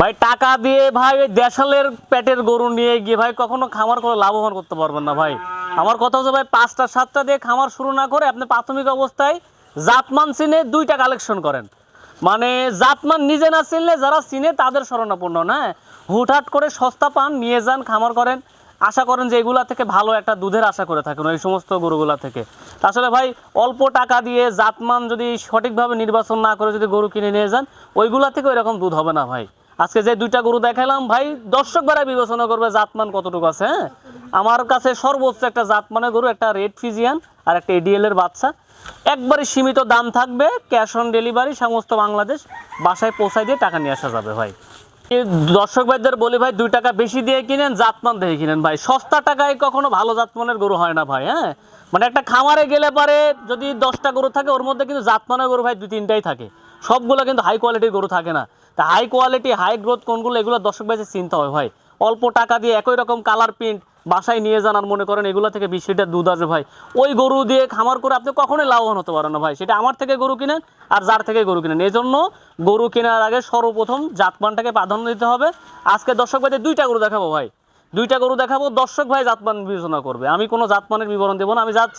ভাই, টাকা দিয়ে ভাই ওই দেশালের পেটের গরু নিয়ে গিয়ে ভাই কখনো খামার করে লাভবান করতে পারবেন না ভাই। আমার কথা হচ্ছে ভাই, পাঁচটা, সাতটা দিয়ে খামার শুরু না করে আপনি প্রাথমিক অবস্থায় জাতমান চিনে দুইটা কালেকশন করেন। মানে জাতমান নিজে না চিনলে যারা চিনে তাদের শরণাপন্ন, না? হুটহাট করে সস্তা পান, নিয়ে যান, খামার করেন। আশা করেন যে এগুলা থেকে ভালো একটা দুধের আশা করে থাকেন এই সমস্ত গরুগুলা থেকে। আসলে ভাই, অল্প টাকা দিয়ে জাতমান যদি সঠিকভাবে নির্বাচন না করে যদি গরু কিনে নিয়ে যান, ওইগুলা থেকে ওইরকম দুধ হবে না ভাই। আজকে যে দুইটা গরু দেখালাম ভাই, দর্শক বেড়া বিবেচনা করবে জাতমান কতটুকু আছে হ্যাঁ? আমার কাছে সর্বোচ্চ একটা জাতমানের গরু, একটা রেড ফিজিয়ান আর একটা এডিএল এর বাচ্চা। একবারে সীমিত দাম থাকবে, ক্যাশ অন ডেলিভারি, সমস্ত বাংলাদেশ বাসায় পৌঁছায় দিয়ে টাকা নিয়ে আসা যাবে, ভাই। দর্শক ভাইদের বলি, ভাই, দুই টাকা বেশি দিয়ে কিনেন, জাতমান দেখে কিনেন, ভাই। সস্তা টাকায় কখনো ভালো জাতমানের গরু হয় না, ভাই হ্যাঁ? মানে একটা খামারে গেলে পারে, যদি দশটা গরু থাকে, ওর মধ্যে কিন্তু জাতমানের গরু, ভাই, দুই তিনটাই থাকে। সবগুলো কিন্তু হাই কোয়ালিটির গরু থাকে না। তা হাই কোয়ালিটি হাই গ্রোথ কোনগুলো এগুলো দর্শক ভাই চিন্তা হয় ভাই। অল্প টাকা দিয়ে একই রকম কালার প্রিন্ট বাসায় নিয়ে যান আর মনে করেন এগুলো থেকে বিশ লিটার দুধ আসবে ভাই। ওই গরু দিয়ে খামার করে আপনি কখনোই লাভবান হতে পারেন না ভাই। সেটা আমার থেকে গরু কিনেন আর যার থেকে গরু কিনেন। এই জন্য গরু কেনার আগে সর্বপ্রথম জাতমানটাকে প্রাধান্য দিতে হবে। আজকে দর্শক ভাইদের দুইটা গরু দেখাবো ভাই। দুইটা গরু দেখাবো দর্শক ভাই জাতমান বিবেচনা করবে। আমি কোনো জাতমানের বিবরণ দেবো না আমি জাত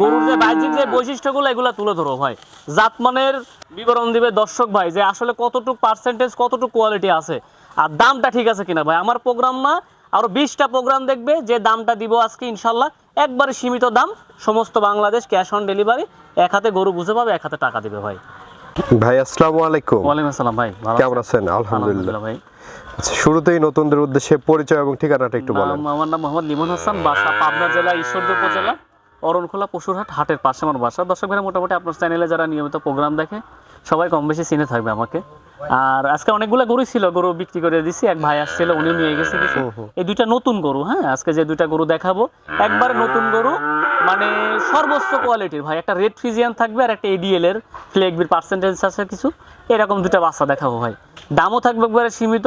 গরুর যে বাহ্যিক যে বৈশিষ্ট্যগুলো এগুলো তুলে ধরবো ভাই। জাতমানের বিবরণ দিবে দর্শক ভাই যে আসলে কতটুকু পার্সেন্টেজ কতটুকু কোয়ালিটি আছে। আর দামটা ঠিক আছে কিনা ভাই? আমার প্রোগ্রাম না আরও বিশটা প্রোগ্রাম দেখবে যে দামটা দিব আজকে ইনশাল্লাহ। একবারে সীমিত দাম সমস্ত বাংলাদেশ ক্যাশ অন ডেলিভারি এক হাতে গরু বুঝে পাবে এক হাতে টাকা দিবে ভাই। ভাই আসসালামু আলাইকুম। ওয়ালাইকুম আসসালাম ভাই কেমন আছেন? আলহামদুলিল্লাহ ভাই। আচ্ছা, শুরুতেই নতুনদের উদ্দেশ্যে পরিচয় এবং ঠিকানাটা একটু বলেন। আমার নাম মোহাম্মদ লিমন হাসান বাসা পাবনা জেলা ঈশ্বরদী উপজেলা অরণখোলা পশুরহাট হাটের পাশে আমার বাসা। দর্শক ভাইরা মোটামুটি আপনার চ্যানেলে যারা নিয়মিত প্রোগ্রাম দেখে সবাই কম বেশি চিনে থাকবে আমাকে। আর আজকে অনেকগুলো গরু ছিল গরু বিক্রি করে দিছি এক ভাই আসছিল উনি নিয়ে গেছে কিছু। এই দুইটা নতুন গরু হ্যাঁ? আজকে যে দুইটা গরু দেখাবো একবার নতুন গরু মানে সর্বোচ্চ কোয়ালিটির ভাই। একটা রেড ফিজিয়ান থাকবে আর একটা এডিএল এর ফ্লেগবির পার্সেন্টেজ আছে কিছু। এরকম দুটা বাচ্চা দেখাবো ভাই। দামও থাকবে একবারে সীমিত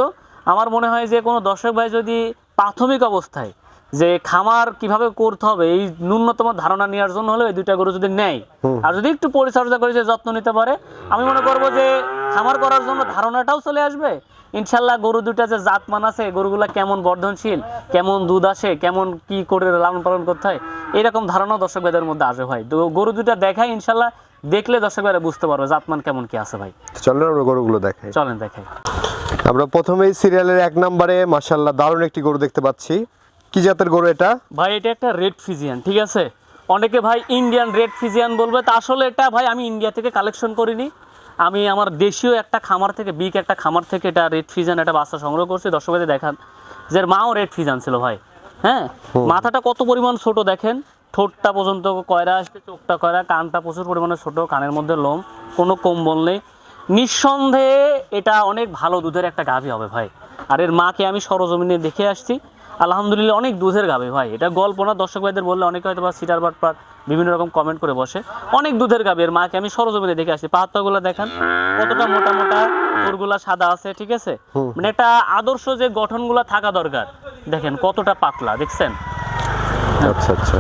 আমার মনে হয় যে কোনো দর্শক ভাই যদি প্রাথমিক অবস্থায় যে খামার কীভাবে করতে হবে এই ন্যূনতম ধারণা নেওয়ার জন্য হলে এই দুইটা গরু যদি নেয় আর যদি একটু পরিচর্যা করে যে যত্ন নিতে পারে আমি মনে করব যে খামার করার জন্য ধারণাটাও চলে আসবে। ইনশাল্লাহ গরু দুইটা যে জাতমান আছে গরুগুলা কেমন বর্ধনশীল কেমন দুধ আসে কেমন কি করে লালন পালন করতে হয় এরকম ধারণা দর্শক ভাইদের মধ্যে আসবে ভাই। তো গরু দুইটা দেখাই ইনশাল্লাহ দেখলে দর্শক ভাইরা বুঝতে পারবে জাতমান কেমন কি আছে ভাই। চলেন আমরা গরুগুলো দেখাই। চলেন দেখাই। আমরা প্রথমেই সিরিয়ালের এক নম্বরে মাশাল্লাহ দারুণ একটি গরু দেখতে পাচ্ছি। কি জাতের গরু এটা? ভাই এটা একটা রেড ফিজিয়ান ঠিক আছে? অনেকে ভাই ইন্ডিয়ান রেড ফিজিয়ান বলবে তা আসলে এটা ভাই আমি ইন্ডিয়া থেকে কালেকশন করিনি। আমি আমার দেশীয় একটা খামার থেকে বিগ একটা খামার থেকে এটা রেড ফিজিয়ান একটা বাচ্চা সংগ্রহ করছি। দর্শকদের দেখান যে মাও রেড ফিজিয়ান ছিল ভাই হ্যাঁ? মাথাটা কত পরিমাণ ছোট দেখেন? ঠোঁটটা পর্যন্ত কয়রা আসছে চোখটা কয়রা কানটা প্রচুর পরিমাণে ছোট কানের মধ্যে লোম কোনো কম্বল নেই। নিঃসন্দেহে এটা অনেক ভালো দুধের একটা গাভী হবে ভাই। আর এর মাকে আমি সরজমিনে দেখে আসছি। আলহামদুলিল্লাহ অনেক দুধের গাবে ভাই। এটা গল্প না দর্শক ভাইদের বললে অনেকে হয়তো বা সিটার বাট পাট বিভিন্ন রকম কমেন্ট করে বসে। অনেক দুধের গাবে এর মাকে আমি সরজমিনে দেখে আসছি। পাহাড়গুলো দেখেন কতটা মোটা মোটা তোরগুলা সাদা আছে ঠিক আছে? মানে একটা আদর্শ যে গঠনগুলো থাকা দরকার। দেখেন কতটা পাতলা দেখছেন? আচ্ছা আচ্ছা।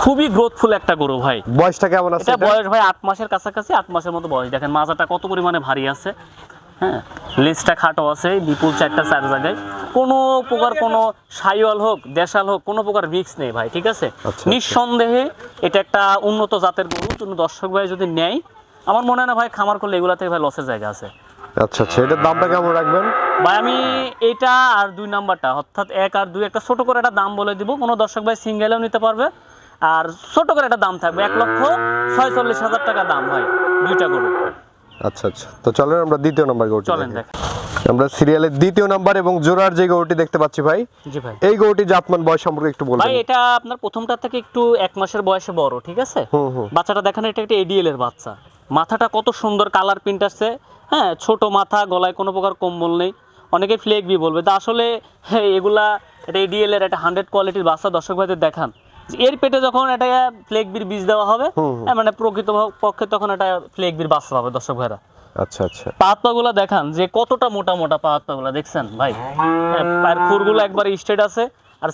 খুবই গ্রোথফুল একটা গরু ভাই। বয়সটা কেমন আছে এটা? বয়স ভাই আট মাসের কাছাকাছি আট মাসের মতো বয়স। দেখেন মাজাটা কত পরিমাণে ভারী আছে হ্যাঁ? লেজটা খাটো আছে বিপুল চারটা চার জায়গায়। কোনো প্রকার কোনো সাইওয়াল হোক দেশাল হোক কোনো প্রকার মিক্স নেই ভাই ঠিক আছে? আচ্ছা। নিঃসন্দেহে এটা একটা উন্নত জাতের গরু কোনো দর্শক ভাই যদি নেয় আমার মনে হয় না ভাই খামার করলে এগুলা থেকে ভাই লসের জায়গা আছে। আচ্ছা আচ্ছা এটার দামটা কেমন রাখবেন? ভাই আমি এটা আর দুই নাম্বারটা অর্থাৎ এক আর দুই একটা ছোট করে একটা দাম বলে দিব কোনো দর্শক ভাই সিঙ্গেলেও নিতে পারবে। আর ছোট করে একটা দাম থাকবে এক লক্ষ ছয়চল্লিশ হাজার টাকা দাম হয় দুইটা গরু। আচ্ছা আচ্ছা। তো চলেন আমরা দ্বিতীয় নম্বর গরুটি চলেন দেখি। আমরা সিরিয়ালের দ্বিতীয় নাম্বার এবং জোড়ার যে গরুটি দেখতে পাচ্ছি ভাই জি ভাই। এই গরুটি জাতমান বয়স সম্পর্কে একটু বলবেন। ভাই এটা আপনার প্রথমটা থেকে একটু এক মাসের বয়সে বড় ঠিক আছে? হুম হুম। বাচ্চাটা দেখেন এটা একটা এডিএল এর বাচ্চা। মাথাটা কত সুন্দর কালার প্রিন্ট আছে হ্যাঁ? ছোট মাথা গলায় কোনো প্রকার কম্বল নেই। অনেকে ফ্লেক বি বলবে। তা আসলে হ্যাঁ, এগুলা এটা এডিএল এর একটা হান্ড্রেড কোয়ালিটির বাচ্চা দর্শক ভাইদের দেখান। এর পেটে যখন এটা ফ্লেক বির বীজ দেওয়া হবে হ্যাঁ, মানে প্রকৃত পক্ষে তখন এটা ফ্লেক বির বাচ্চা পাবে দর্শক ভাইরা। আচ্ছা আচ্ছা। দেখান যে কতটা মোটা মোটা পাহাড়গুলো দেখছেন ভাই? হ্যাঁ, পায়ের খুরগুলো একবার স্ট্রেট আছে আর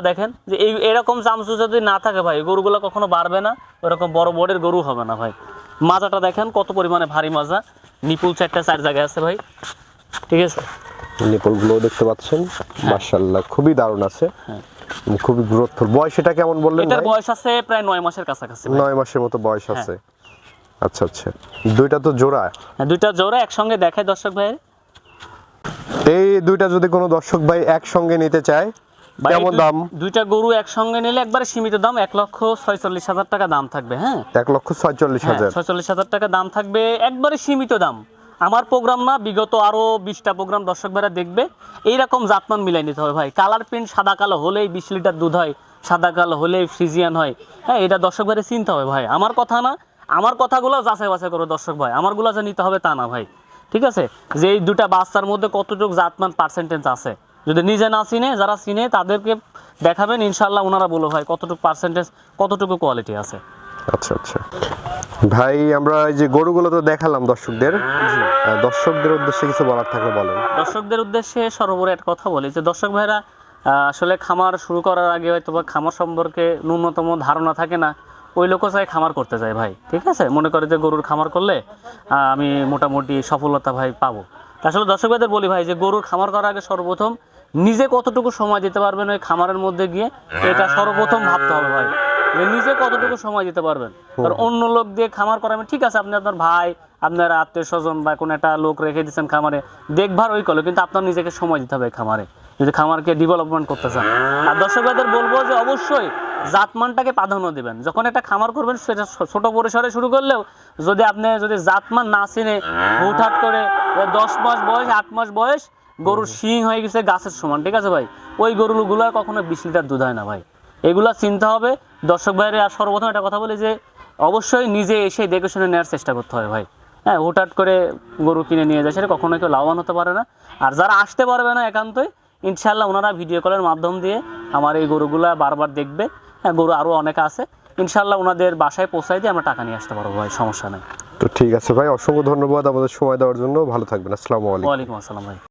দেখেন যে এই এরকম চামচুসা যদি না থাকে ভাই গরুগুলো কখনো বাড়বে না ওরকম বড় বড়ের গরু হবে না ভাই। মাজাটা দেখেন কত পরিমাণে ভারী মাজা নিপুল চারটা চার জায়গায় আছে ভাই। ঠিক আছে? নিপলগুলো দেখতে পাচ্ছেন মাশাল্লাহ খুবই দারুণ আছে। খুবই গ্রোথফুল বয়স এটা কেমন বললেন এটার বয়স আছে প্রায় নয় মাসের কাছাকাছি ভাই। নয় মাসের মতো বয়স আছে। আচ্ছা আচ্ছা। দুইটা তো জোড়া। হ্যাঁ, দুইটা জোড়া একসঙ্গে দেখায় দর্শক ভাই এই দুইটা যদি কোনো দর্শক ভাই একসঙ্গে নিতে চায় কেমন দাম? দুইটা গরু একসঙ্গে নিলে একবারে সীমিত দাম এক লক্ষ ছয়চল্লিশ হাজার টাকা দাম থাকবে হ্যাঁ? এক লক্ষ ছয়চল্লিশ হাজার। ছয়চল্লিশ হাজার টাকা দাম থাকবে একবারে সীমিত দাম। আমার প্রোগ্রাম না, বিগত আরও বিশটা প্রোগ্রাম দর্শক ভাইরা দেখবে। এইরকম জাতমান মিলাই নিতে হবে ভাই। কালার প্রিন্ট সাদা কালো হলেই বিশ লিটার দুধ হয়, সাদা কালো হলেই ফ্রিজিয়ান হয়। হ্যাঁ এটা দর্শক ভাইরা চিনতে হবে ভাই। আমার কথা না, আমার কথাগুলো যাচাই বাছাই করো দর্শক ভাই। আমারগুলো যে নিতে হবে তা না ভাই। ঠিক আছে? যে এই দুটা বাচ্চার মধ্যে কতটুকু জাতমান পার্সেন্টেজ আছে? যদি নিজে না চিনে, যারা চিনে তাদেরকে দেখাবেন ইনশাল্লাহ ওনারা বলো ভাই কতটুকু পার্সেন্টেজ কতটুকু কোয়ালিটি আছে। আচ্ছা আচ্ছা। ভাই, আমরা এই যে গরুগুলো তো দেখালাম দর্শকদের। দর্শকদের উদ্দেশ্যে কিছু বলার থাকলে বলেন। দর্শকদের উদ্দেশ্যে সর্বোপরি একটা কথা বলি যে, দর্শক ভাইরা আসলে খামার শুরু করার আগে হয়তো বা খামার সম্পর্কে ন্যূনতম ধারণা থাকে না। ওই লোকও চাই খামার করতে যায় ভাই, ঠিক আছে? মনে করে যে গরুর খামার করলে আমি মোটামুটি সফলতা ভাই পাবো। আসলে দর্শক ভাইদের বলি ভাই যে, গরুর খামার করার আগে সর্বপ্রথম নিজে কতটুকু সময় দিতে পারবেন ওই খামারের মধ্যে গিয়ে, এটা সর্বপ্রথম ভাবতে হবে ভাই। যে নিজে কতটুকু সময় দিতে পারবেন? আর অন্য লোক দিয়ে খামার করাবেন ঠিক আছে আপনি আপনার ভাই আপনার আত্মীয় স্বজন বা কোনো একটা লোক রেখে দিচ্ছেন খামারে দেখভাল ওই করল কিন্তু আপনার নিজেকে সময় দিতে হবে খামারে যদি খামারকে ডেভেলপমেন্ট করতে চান। আর দর্শক ভাইদের বলব যে অবশ্যই জাতমানটাকে প্রাধান্য দিবেন। যখন একটা খামার করবেন সেটা ছোট পরিসরে শুরু করলেও যদি আপনি যদি জাতমান না চিনে হুটহাট করে দশ মাস বয়স আট মাস বয়স গরুর শিং হয়ে গেছে গাছের সমান ঠিক আছে ভাই? ওই গরুগুলো কখনো বিশ লিটার দুধ হয় না ভাই। এগুলা চিন্তা হবে। দর্শক ভাইয়ের আর সর্বপ্রথম একটা কথা বলি যে অবশ্যই নিজে এসে দেখে শুনে নেওয়ার চেষ্টা করতে হবে ভাই। হ্যাঁ হুটহাট করে গরু কিনে নিয়ে যায় সেটা কখনো কেউ লাভবান হতে পারে না। আর যারা আসতে পারবে না একান্তই ইনশাল্লাহ ওনারা ভিডিও কলের মাধ্যম দিয়ে আমার এই গরুগুলা বারবার দেখবে। হ্যাঁ গরু আরও অনেক আছে। ইনশাল্লাহ ওনাদের বাসায় পৌঁছাই দিয়ে আমরা টাকা নিয়ে আসতে পারব ভাই সমস্যা নেই। তো ঠিক আছে ভাই অসংখ্য ধন্যবাদ আমাদের সময় দেওয়ার জন্য। ভালো থাকবেন আসসালামু আলাইকুম। ওয়ালাইকুম আসসালাম ভাই।